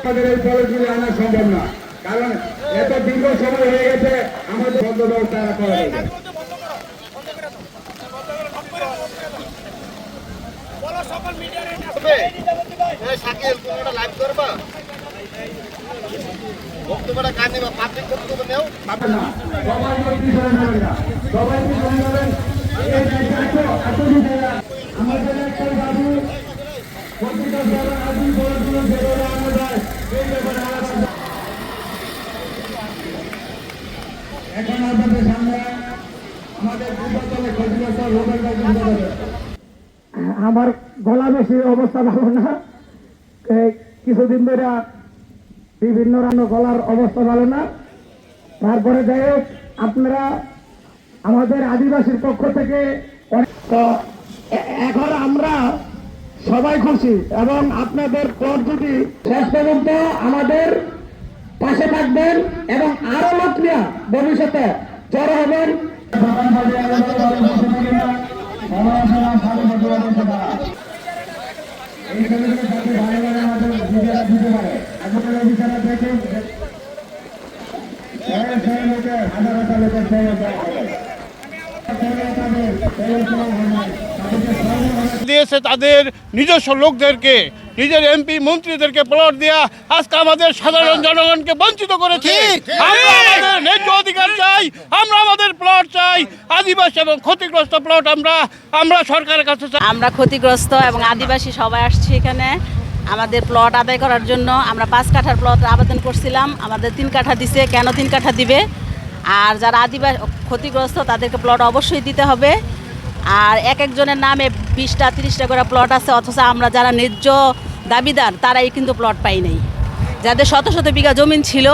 আমাদের এই পলিসিগুলি আনা সম্ভব না। কারণ এত দীর্ঘ সময় হয়ে গেছে আমাদের বন্ধ ব্যবস্থা করা যাবে শাকিল তোমরা লাইভ করবা বক্তব্যটা কার নেবা পাবলিক বক্তব্য নেও না, সবাই তো পিছনে যাবেন না। সবাই পিছনে যাবেন। এই যে এত- এত দিন এরা আমাদের একটাই দাবি, প্রতিটা যারা আদি বড়গুলো যেভাবে আনা যায়, এই ব্যাপারে আলাদা না। এখন আপনাদের সামনে আমাদের পূর্বাচলে ক্ষতিগ্রস্ত লোকের কাছে তুলে ধরবে। আমার গলা বেশি অবস্থা ভালো না। কিছুদিন ধরে বিভিন্ন রান্না গলার অবস্থা ভালো না। তারপরে যাই আপনারা আমাদের আদিবাসীর পক্ষ থেকে এখন আমরা সবাই খুশি এবং আপনাদের পর যদি শেষ পর্যন্ত আমাদের পাশে থাকবেন এবং আরও লোক ভবিষ্যতে জড়ো হবেন হাজার হাজার লোকের দিয়েছে তাদের নিজস্ব লোকদেরকে নিজের এমপি মন্ত্রীদেরকে প্লট দেওয়া আজকে আমাদের সাধারণ জনগণকে বঞ্চিত করেছে আমরা আমাদের ন্যায্য অধিকার চাই, আমরা আমাদের প্লট চাই। আদিবাসী এবং ক্ষতিগ্রস্ত প্লট আমরা আমরা সরকারের কাছে চাই। আমরা ক্ষতিগ্রস্ত এবং আদিবাসী সবাই আসছি এখানে। আমাদের প্লট আদায় করার জন্য আমরা পাঁচ কাঠার প্লট আবেদন করছিলাম। আমাদের তিন কাঠা দিছে, কেন তিন কাঠা দিবে? আর যারা আদিবাসী, ক্ষতিগ্রস্ত, তাদেরকে প্লট অবশ্যই দিতে হবে। আর এক একজনের নামে বিশটা, তিরিশটা করে প্লট আছে, অথচ আমরা যারা ন্যায্য দাবিদার, তারাই কিন্তু প্লট পাই নাই। যাদের শত শত বিঘা জমিন ছিল,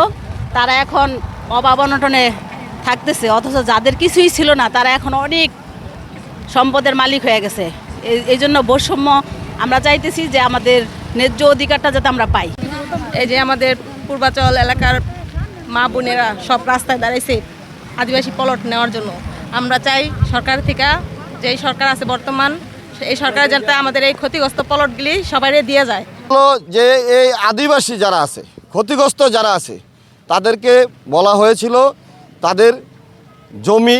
তারা এখন অভাব অনটনে থাকতেছে অথচ যাদের কিছুই ছিল না তারা এখন অনেক সম্পদের মালিক হয়ে গেছে। এই- এই জন্য বৈষম্য আমরা চাইতেছি যে আমাদের ন্যায্য অধিকারটা যাতে আমরা পাই। এই যে আমাদের পূর্বাচল এলাকার মা বোনেরা সব রাস্তায় দাঁড়াইছে আদিবাসী পলট নেওয়ার জন্য। আমরা চাই সরকার থেকে যে এই সরকার আছে বর্তমান এই সরকার যাতে আমাদের এই ক্ষতিগ্রস্ত পলটগুলি সবাই দিয়ে যায়। হলো যে এই আদিবাসী যারা আছে ক্ষতিগ্রস্ত যারা আছে তাদেরকে বলা হয়েছিল তাদের জমি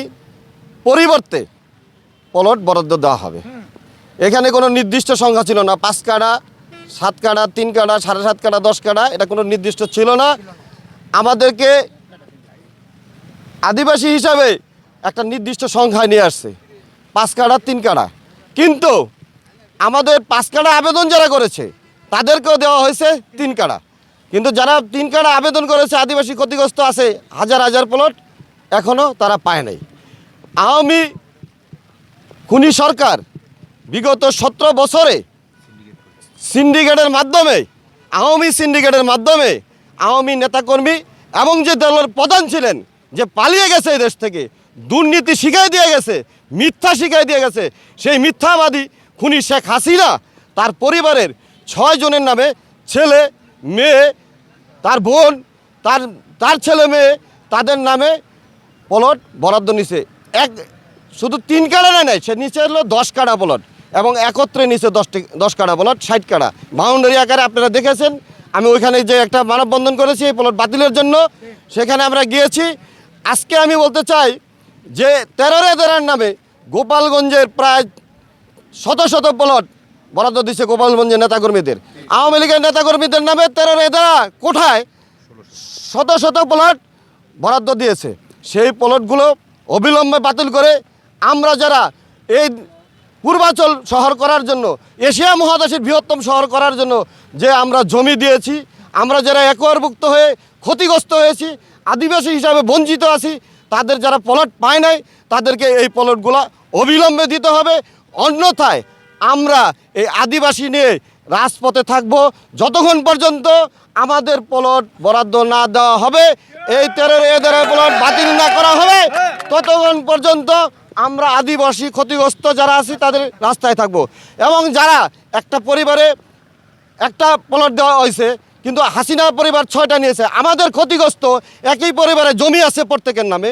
পরিবর্তে প্লট বরাদ্দ দেওয়া হবে। এখানে কোনো নির্দিষ্ট সংখ্যা ছিল না। পাঁচ কাড়া সাত কাড়া তিন কাড়া সাড়ে সাত কাড়া দশ কাড়া এটা কোনো নির্দিষ্ট ছিল না। আমাদেরকে আদিবাসী হিসাবে একটা নির্দিষ্ট সংখ্যায় নিয়ে আসছে। পাঁচ কাড়া তিন কাড়া। কিন্তু আমাদের পাঁচ কাড়া আবেদন যারা করেছে তাদেরকেও দেওয়া হয়েছে তিন কাড়া। কিন্তু যারা তিন কাড়া আবেদন করেছে আদিবাসী ক্ষতিগ্রস্ত আছে হাজার হাজার প্লট এখনও তারা পায় নাই। আওয়ামী খুনি সরকার বিগত সতেরো বছরে সিন্ডিকেটের মাধ্যমে, আওয়ামী সিন্ডিকেটের মাধ্যমে আওয়ামী নেতাকর্মী এবং যে দলের প্রধান ছিলেন, যে পালিয়ে গেছে এই দেশ থেকে, দুর্নীতি শিখাই দিয়ে গেছে, মিথ্যা শিখাই দিয়ে গেছে, সেই মিথ্যাবাদী খুনি শেখ হাসিনা তার পরিবারের ছয় জনের নামে ছেলে, মেয়ে, তার বোন, তার তার ছেলে মেয়ে তাদের নামে প্লট বরাদ্দ নিছে। এক, শুধু তিন কাড়া নেয় নাই, সে নিচে হলো দশ কাড়া প্লট এবং একত্রে নিচে দশটি দশ কাড়া প্লট ষাট কাড়া। বাউন্ডারি আকারে আপনারা দেখেছেন, আমি ওইখানে যে একটা মানববন্ধন করেছি এই প্লট বাতিলের জন্য, সেখানে আমরা গিয়েছি। আজকে আমি বলতে চাই যে তেরো রেদারার নামে গোপালগঞ্জের প্রায় শত শত প্লট বরাদ্দ দিচ্ছে গোপালগঞ্জের নেতাকর্মীদের। আওয়ামী লীগের নেতাকর্মীদের নামে তেরো রেদারা কোঠায় শত শত প্লট বরাদ্দ দিয়েছে। সেই প্লটগুলো অবিলম্বে বাতিল করে আমরা যারা এই পূর্বাচল শহর করার জন্য, এশিয়া মহাদেশের বৃহত্তম শহর করার জন্য যে আমরা জমি দিয়েছি, আমরা যারা একরভুক্ত হয়ে ক্ষতিগ্রস্ত হয়েছি, আদিবাসী হিসাবে বঞ্চিত আছি, তাদের যারা প্লট পায় নাই, তাদেরকে এই প্লটগুলো অবিলম্বে দিতে হবে। অন্যথায় আমরা এই আদিবাসী নিয়ে রাজপথে থাকব। যতক্ষণ পর্যন্ত আমাদের প্লট বরাদ্দ না দেওয়া হবে, এই তেরো এদের প্লট বাতিল না করা হবে, ততক্ষণ পর্যন্ত আমরা আদিবাসী ক্ষতিগ্রস্ত যারা আছি তাদের রাস্তায় থাকব। এবং যারা একটা পরিবারে একটা প্লট দেওয়া হয়েছে, কিন্তু হাসিনা পরিবার ছয়টা নিয়েছে, আমাদের ক্ষতিগ্রস্ত একই পরিবারে জমি আছে প্রত্যেকের নামে।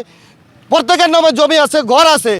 প্রত্যেকের নামে জমি আছে, ঘর আছে।